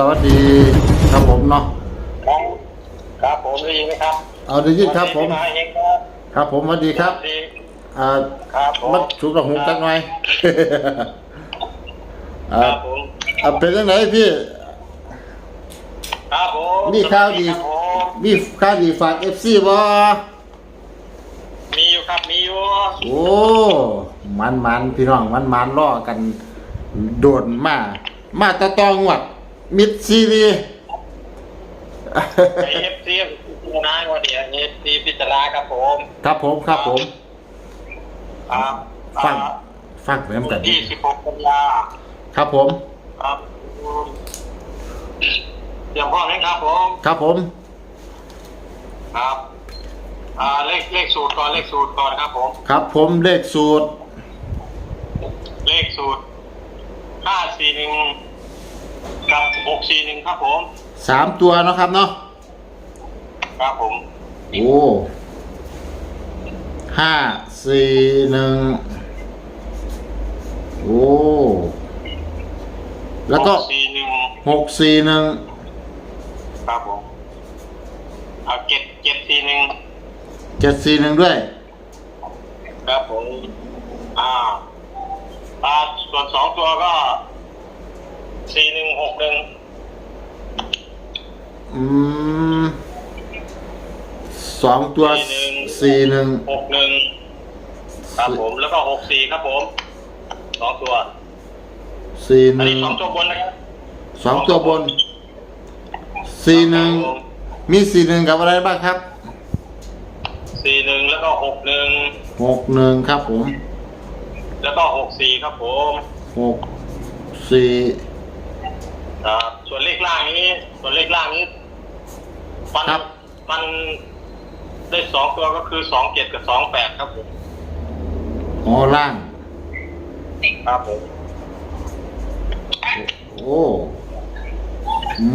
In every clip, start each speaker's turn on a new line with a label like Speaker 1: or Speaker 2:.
Speaker 1: สวัสดีครับผมเนาะ
Speaker 2: ครับครับผมได้ยินไหมครับ
Speaker 1: เอาได้ยินครับผม
Speaker 2: สวัสดีพี่นายเองครับ
Speaker 1: ครับผมสวัสดีครับ
Speaker 2: สวัสดี
Speaker 1: อ่า
Speaker 2: ครับผม
Speaker 1: มัดฉุกระหุกจักหน่อย
Speaker 2: ค
Speaker 1: อ่า
Speaker 2: รับผม
Speaker 1: อ่าเป็นยังไงพี่
Speaker 2: ครับผม
Speaker 1: มีข่าวดี
Speaker 2: ครับผม
Speaker 1: มีค่าดีฝากเอฟซีบ่
Speaker 2: มีอยู่ครับมีอยู่
Speaker 1: โอ้มันมันพี่น้องมันมันล่อกัน โดดมา มาตะตองวด มิดซีรี
Speaker 2: ไอเอฟซีนายวันเดียวเอฟซีพิจารณาครับผม
Speaker 1: ครับผมครับผม
Speaker 2: ครับ
Speaker 1: ฟังฟังเริ่มกัน
Speaker 2: ที่สิบหกกันยา
Speaker 1: ครับผม
Speaker 2: ครับเตรียมพร้อมไหมครับผม
Speaker 1: ครับผม
Speaker 2: ครับ อ่าเลขเลขสูตรก่อนเลขสูตรก่อนครับผม
Speaker 1: ครับผมเลขสูตร
Speaker 2: เลขสูตรห้าสี่หนึ่ง กับหกสี่หนึ่งครับผม
Speaker 1: สามตัวเนาะครับเนาะ
Speaker 2: ครับผม
Speaker 1: โอ้ห้าสี่หนึ่งโอ้แล้วก็
Speaker 2: หสี่หนึ่ง
Speaker 1: หกสี่หนึ่ง
Speaker 2: ครับผมเอาเจ็ดเจ็ดสี่หนึ่ง
Speaker 1: เจ็ดสี่หนึ่งด้วย
Speaker 2: ครับผม อ่าอ่าส่วนสองตัวก็ สี่หนึ่งหกหนึ่ง
Speaker 1: อืมสองตัวสี่หนึ่ง
Speaker 2: หกหนึ่งครับผมแล้วก็หกสี่ครับผมสองตัว
Speaker 1: สี่ห
Speaker 2: อัน
Speaker 1: นึ่
Speaker 2: นี้
Speaker 1: ง
Speaker 2: สองตัวบนนะครับ
Speaker 1: สองตัวบนสี่หนึ่งมีสี่หนึ่งกับอะไรบ้างครับ
Speaker 2: สี่หนึ่งแล้วก็หกหนึ่ง
Speaker 1: หกหนึ่งครับผม
Speaker 2: แล้วก็หกสี่ครับผม
Speaker 1: หกสี่
Speaker 2: ครับส่วนเลขล่างนี้ ส่วนเลขล่างนี้มัน
Speaker 1: ครับ
Speaker 2: มันได้สองตัวก็คือสองเจ็ดกับสองแปดครับผม
Speaker 1: อ๋อล่าง
Speaker 2: ครับผม
Speaker 1: โอ้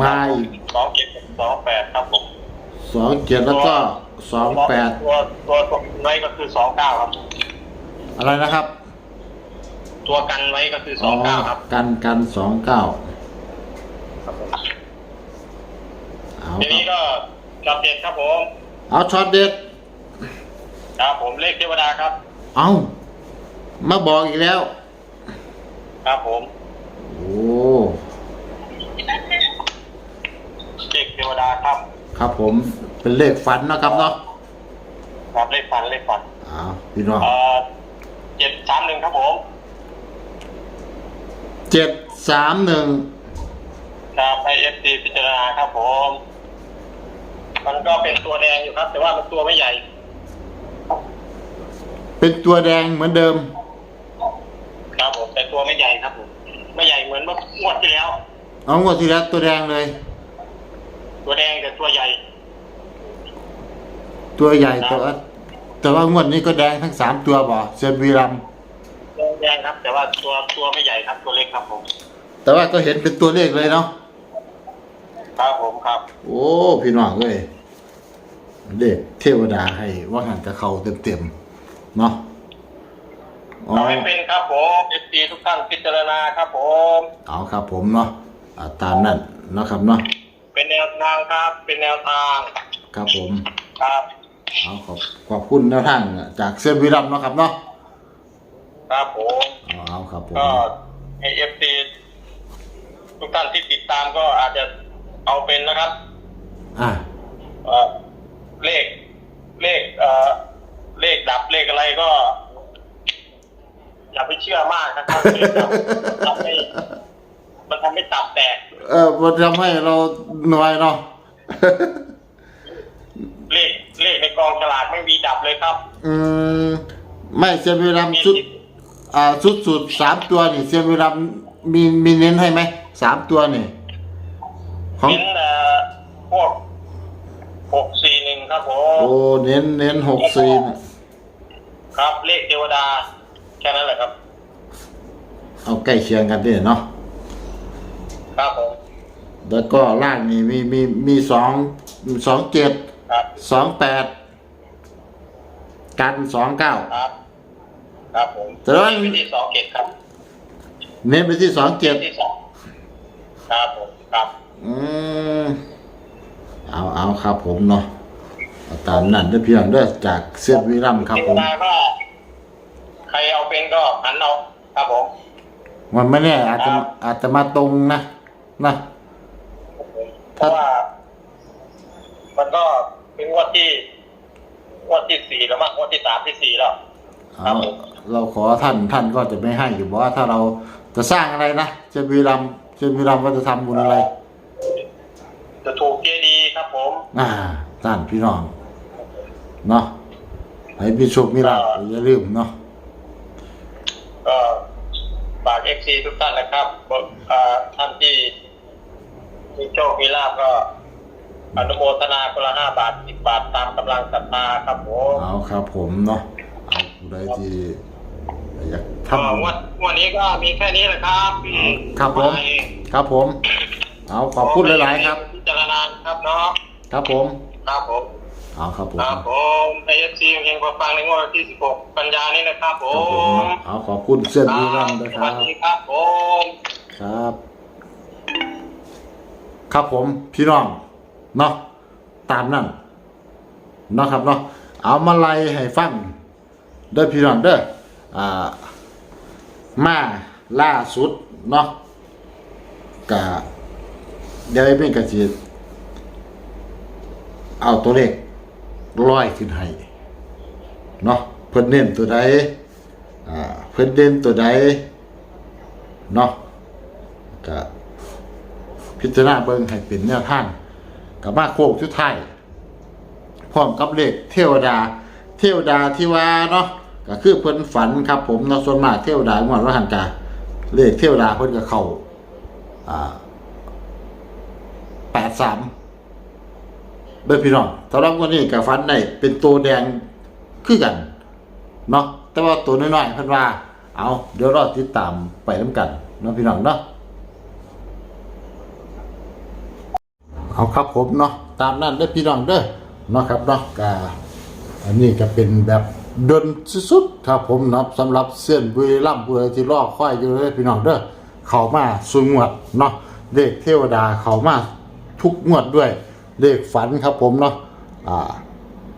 Speaker 1: มาอีก
Speaker 2: สองเจ็ดกับสองแปดครับผม
Speaker 1: สองเจ็ดแล้วก็สองแปด
Speaker 2: ตัวตัวตัวไว้ก็คือสองเก้าครับ
Speaker 1: อะไรนะครับ
Speaker 2: ตัวกันไว้ก็คือสองเก้าครับ
Speaker 1: กันกันสองเก้า
Speaker 2: ครับผม
Speaker 1: เอา
Speaker 2: ที
Speaker 1: ค
Speaker 2: นี้
Speaker 1: รับ
Speaker 2: ก็จับเด็ดครับผม
Speaker 1: เอาช็อตเด็ด
Speaker 2: ครับผมเลขเทวดาครับ
Speaker 1: เอามาบอกอีกแล้ว
Speaker 2: ครับผม
Speaker 1: โอ้
Speaker 2: เลขเทวดาครับ
Speaker 1: ครับผมเป็นเลขฝันเนาะครับเนาะ
Speaker 2: ครับเลขฟันเลขฟัน
Speaker 1: เอาพี่น้อง
Speaker 2: เอ่อเจ็ดสามหนึ่งครับผม
Speaker 1: เจ็ดสามหนึ่ง
Speaker 2: ครับไอเอฟซีพิจารณาครับผม มันก็เป็นตัวแดงอยู่ครับ แต่ว่ามันตัวไม่ใหญ่
Speaker 1: เป็นตัวแดงเหมือนเดิม
Speaker 2: ครับผมแต่ตัวไม่ใหญ่ครับผม ไม่ใหญ่เหมือนเมื่องวดที่แล้ว
Speaker 1: เอางวดที่แล้วตัวแดงเลย
Speaker 2: ตัวแดงแต่ตัวใหญ่
Speaker 1: ตัวใหญ่แต่ว่าแต่ว่างวดนี้ก็แดงทั้งสามตัวบ่เซยนวีรัมย์
Speaker 2: ตัวแดงครับ แต่ว่าตัวตัวไม่ใหญ่ครับตัวเล็กครับผม
Speaker 1: แต่ว่าก็เห็นเป็นตัวเลขเลยเนาะ
Speaker 2: ครับผมครับ
Speaker 1: โอ้พี่น้องเอ้ยเด็กเทวดาให้ว่าหันกับเขาเต็มๆเนาะอ๋อ
Speaker 2: ทำให้เป็นครับผมเอฟซีทุกท่านพิจารณาครับผม
Speaker 1: เอาครับผมเนาะอ่าตามนั้นเนาะครับเนาะ
Speaker 2: เป็นแนวทางครับ เป็นแนวทาง
Speaker 1: ครับผม
Speaker 2: ครับ
Speaker 1: เอาขอบขอบคุณแนวทางจากเซนวิรัมย์เนาะครับเนาะ
Speaker 2: ครับผม
Speaker 1: เอาเอาครับผม
Speaker 2: ก็ให้เอฟซีทุกท่านที่ติดตามก็อาจจะ เอาเป็นนะครับ
Speaker 1: อะ
Speaker 2: เอ่อเลขเลขเอ่อเลขดับเลขอะไรก็ อย่าไปเชื่อมากนะครับเลขดับทำให้มันทำให้ตับแตก
Speaker 1: เออมันทำให้เราหน่อยเนาะ
Speaker 2: เลขเลขในกองฉลากไม่มีดับเลยครับ
Speaker 1: อืมไม่เซนวิรัมย์
Speaker 2: มี
Speaker 1: ชุด อ่าชุดสุดสามตัวนี่เซนวิรัมย์มีมีเน้นให้ไหมสามตัวนี่ ของ
Speaker 2: เน้นเอ่อพวกหกสี่หนึ่งครับผม
Speaker 1: โอ้เน้นเน้นหกสี่
Speaker 2: ครับเลขเทวดา แค่นั้นแหละครับ
Speaker 1: เอาใกล้เคียงกันดิเนาะ
Speaker 2: ครับผม
Speaker 1: แล้วก็ล่างนี่มีมีมีสองสองเจ็ด
Speaker 2: ครับ
Speaker 1: สองแปดกันสองเก้า
Speaker 2: ครับ ครับผม
Speaker 1: แต่ว่า
Speaker 2: เลขที่สองเกตครับ
Speaker 1: เน้นไปที่สองเจ็ด
Speaker 2: ที่สองครับผมครับ
Speaker 1: โอืมเอาเอาครับผมเนาะเอาตามนั้นได้อเพียงเด้อจากเสียนวิรัมย์ครับ
Speaker 2: เท
Speaker 1: ผ
Speaker 2: ว
Speaker 1: ม
Speaker 2: ดาก็ใครเอาเป็นก็หันเอาครับผม
Speaker 1: มันไม่แน่อาจจะอาจจะมาตรงนะนะ
Speaker 2: เพราะว่า มันก็เป็นงวดที่งวดที่สี่แล้วมั้งงวดที่สามที่สี่แล้ว ครั
Speaker 1: เอา
Speaker 2: บผม
Speaker 1: เราขอท่านท่านก็จะไม่ให้อยู่บอกว่าถ้าเราจะสร้างอะไรนะเจนวิรัมย์เจนวิรัมย์ก็จะทำบุญอะไร
Speaker 2: จะถูกเจดีย์ครับผม
Speaker 1: อ่าท่านพี่น้อง เนาะให้มีโชคมีลาภอย่าลืมเนาะ
Speaker 2: ก็ฝากเอฟซีทุกท่านนะครับบอกอ่าท่านที่มีโชคมีลาภก็อนุโมทนาคนละห้าบาทสิบบาทตามกำลังศรัทธาครับผม
Speaker 1: เอาครับผมเนาะเอาผู้ใดที่อยาก
Speaker 2: ก็
Speaker 1: ทำบุญ
Speaker 2: วันวันนี้ก็มีแค่นี้แหละครับพี่
Speaker 1: ครับผม
Speaker 2: ไป
Speaker 1: ครับผม เอาขอบคุณหลาย ๆ ครับ
Speaker 2: เนาะ
Speaker 1: ครับผม
Speaker 2: ครับผม
Speaker 1: เอาครับผม
Speaker 2: ครับผมไอเอฟซีเฮงฟังในงวดวันที่ 16 กันยานี้นะครับผ
Speaker 1: ครับผม
Speaker 2: ม
Speaker 1: เอาขอบคุณเส้นบุรีรัมย์ด้วย
Speaker 2: ส
Speaker 1: ค
Speaker 2: วั
Speaker 1: รั
Speaker 2: ส
Speaker 1: บ
Speaker 2: ดีครับผม
Speaker 1: ครับ ครับผมพี่น้องเนาะตามนั่นเนาะครับเนาะเอามาไล่ให้ฟังเด้อพี่น้องเด้ออ่ามาล่าสุดเนาะกะเดี๋ยวไอ้เป็นกะจี เอาตัวเลขร้อยขึ้นให้เนาะเพิ่นเน้นตัวใดอ่าเพิ่นเด่นตัวใดเนาะกะพิจารณาเบิ่งให้เป็นแนวทางกับมาโค้งชุดไทยพร้อมกับเลขเทวดา เทวดาที่ว่าเนาะก็คือเพิ่นฝันครับ ผมเนาะส่วนมากเทวดางวดว่าหันกาเลขเทวดาเพิ่นก็เข้าอ่า83 เด้อพี่น้องสำหรับวันนี้ก็ฝันได้เป็นตัวแดงคือกันเนาะแต่ว่าตัวน้อยๆเพิ่นว่า เอาเดี๋ยวรอติดตามไปน้ำกันเนาะพี่น้องเนาะเอาครับผมเนาะตามนั้นเด้อพี่น้องเด้อเนาะครับเนาะก็อันนี้ก็เป็นแบบเดินสุดๆครับผมเนาะสำหรับเส้นบุรีรัมย์บุรีที่รอค่อยอยู่เลยพี่น้องเด้อเข้ามาสุงวดเนาะเลขเทวดาเข้ามาทุกงวดด้วย เลขฝันครับผมเนาะอ่า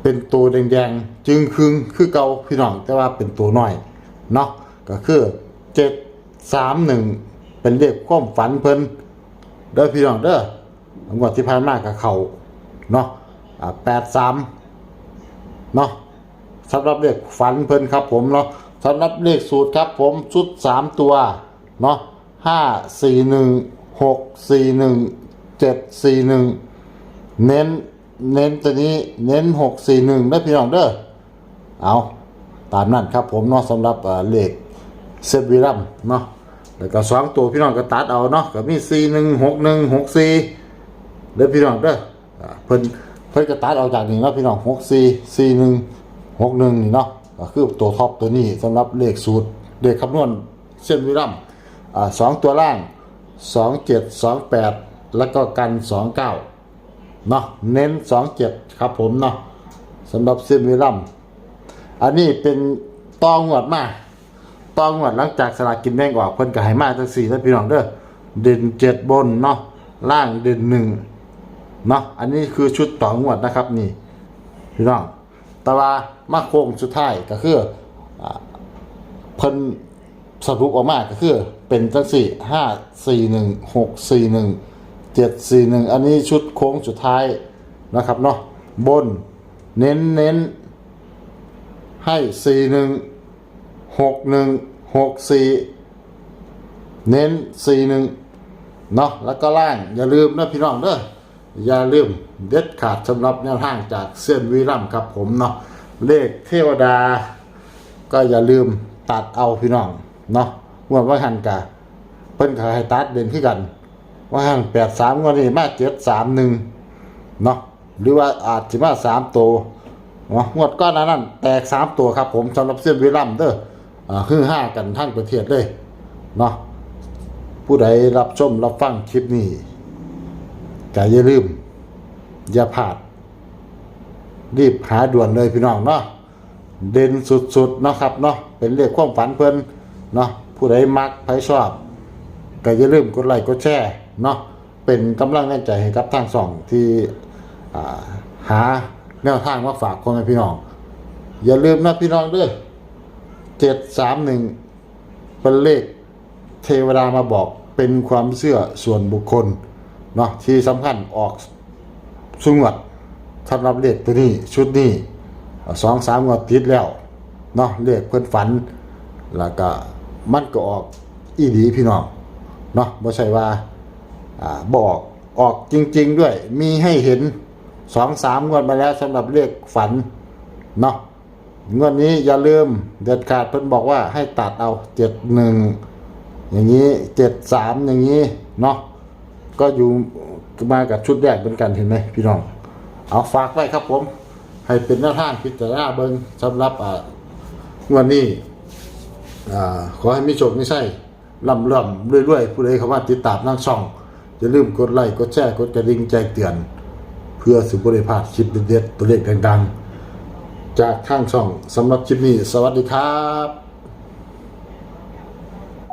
Speaker 1: เป็นตัวแดงๆ จึงคึงคือเก่าพี่น้องแต่ว่าเป็นตัวน้อยเนาะก็คือเจ็ดสามหนึ่งเป็นเลขความฝันเพิ่นเด้อพี่น้องเด้องวดที่ผ่านมากับเขาเนาะแปดสามเนาะสำหรับเลขฝันเพิ่นครับผมเนาะสำหรับเลขสูตรครับผมชุดสามตัวเนาะห้าสี่หนึ่งหกสี่หนึ่งเจ็ดสี่หนึ่ง เน้นเน้นตัวนี้เน้นหกสี่หนึ่งได้พี่น้องเด้อเอาตามนั้นครับผมเนาะสำหรับเอ่อเลขเซฟวีรัมเนาะแล้วก็สองตัวพี่น้องก็ตัดเอาเนาะก็มีสี่หนึ่งหกหนึ่งหกสี่เด้อพี่น้องเด้อเพิ่นเพิ่นก็ตัดเอาจากนี้เนาะพี่น้องหกสี่สี่หนึ่งหกหนึ่งนี่เนาะก็คือตัวท็อปตัวนี้สำหรับเลขสูตรเลขคำนวณเส้นวิรัมสองตัวล่างสองเจ็ดสองแปดแล้วก็กันสองเก้า เนาะเน้นสองเจ็ดครับผมเนาะสำหรับเส้นวิรัมอันนี้เป็นตองวดมาตองวดหลังจากสลากกินแบ่งออกเพิ่นก็ให้มาทั้งสี่แล้วพี่น้องเด้อเด่นเจ็ดบนเนาะล่างเด่นหนึ่งเนาะอันนี้คือชุดตองวดนะครับนี่พี่น้องแต่ว่ามาโค้งสุดท้ายก็คือเพิ่นสรุปออกมาก็คือเป็นจังสี่ห้าสี่หนึ่งหกสี่หนึ่ง เจ็ดสี่หนึ่งอันนี้ชุดโค้งสุดท้ายนะครับเนาะบนเน้นเน้นให้สี่หนึ่งหกหนึ่งหกสี่เน้นสี่หนึ่งเนาะแล้วก็ล่างอย่าลืมนะพี่น้องเด้ออย่าลืมเด็ดขาดสำหรับแนวทางจากเส้นวีรัมครับผมเนาะเลขเทวดา ก็อย่าลืมตัดเอาพี่น้องเนาะงวดว่าหันกะเพิ่นขายให้ตัดเด่นขึ้นกัน ว่าห่างแปดสามก็นี่มาเจ็ดสามหนึ่งเนาะหรือว่าอาจจะมาสามตัวเนาะงวดก้อนนั้นแตกสามตัวครับผมสำหรับเส้นวิลัมเด้ออ่าคือห้ากันทั้งประเทศเลยเนาะผู้ใดรับชมรับฟังคลิปนี้ก็อย่าลืม อย่าพลาด รีบหาด่วนเลยพี่น้องเนาะเด่นสุดๆเนาะครับเนาะเป็นเรื่องความฝันเพิ่นเนาะผู้ใดมักใครชอบก็อย่าลืมกดไลค์กดแชร์ เนาะเป็นกำลังแรงใจให้กับทางสองที่าหาแนวทางมาฝากคนให้พี่น้อง อย่าลืมนะพี่น้องเด้อเจ็ดสามหนึ่งเป็นเลขเทวดามาบอกเป็นความเชื่อส่วนบุคคลเนาะที่สำคัญออกสุงวดสำหรับเลขตัวนี้ชุดนี้สองสามงวดติดแล้วเนาะเลขเพื่อนฝัน แล้วก็มันก็ออกอีดีพี่น้องเนาะไม่ใช่ว่า อบอกออกจริง ๆ ด้วย มีให้เห็นสองสามงวดมาแล้วสำหรับเลขฝันเนาะงวดนี้อย่าลืมเด็ดขาดเพิ่นบอกว่าให้ตัดเอาเจ็ดหนึ่งอย่างนี้เจ็ดสามอย่างนี้เนาะก็อยู่มากับชุดแรกเป็นกันเห็นไหมพี่น้อง เอาฝากไว้ครับผม ให้เป็นหน้าท่างพิจารณาเบิงสำหรับอ่างวดนี้อ่าขอให้มีโชคมีชัยร่ำร่ำรวยๆผู้ใดเข้ามาติดตามนั่งช่อง อย่าลืมกดไลค์กดแชร์กดกระดิ่งแจ้งเตือน เพื่อสุบริพลาดคลิปเด็ดๆตัวเลขดังๆ จากข้างช่องสำหรับคลิปนี้ สวัสดีครับ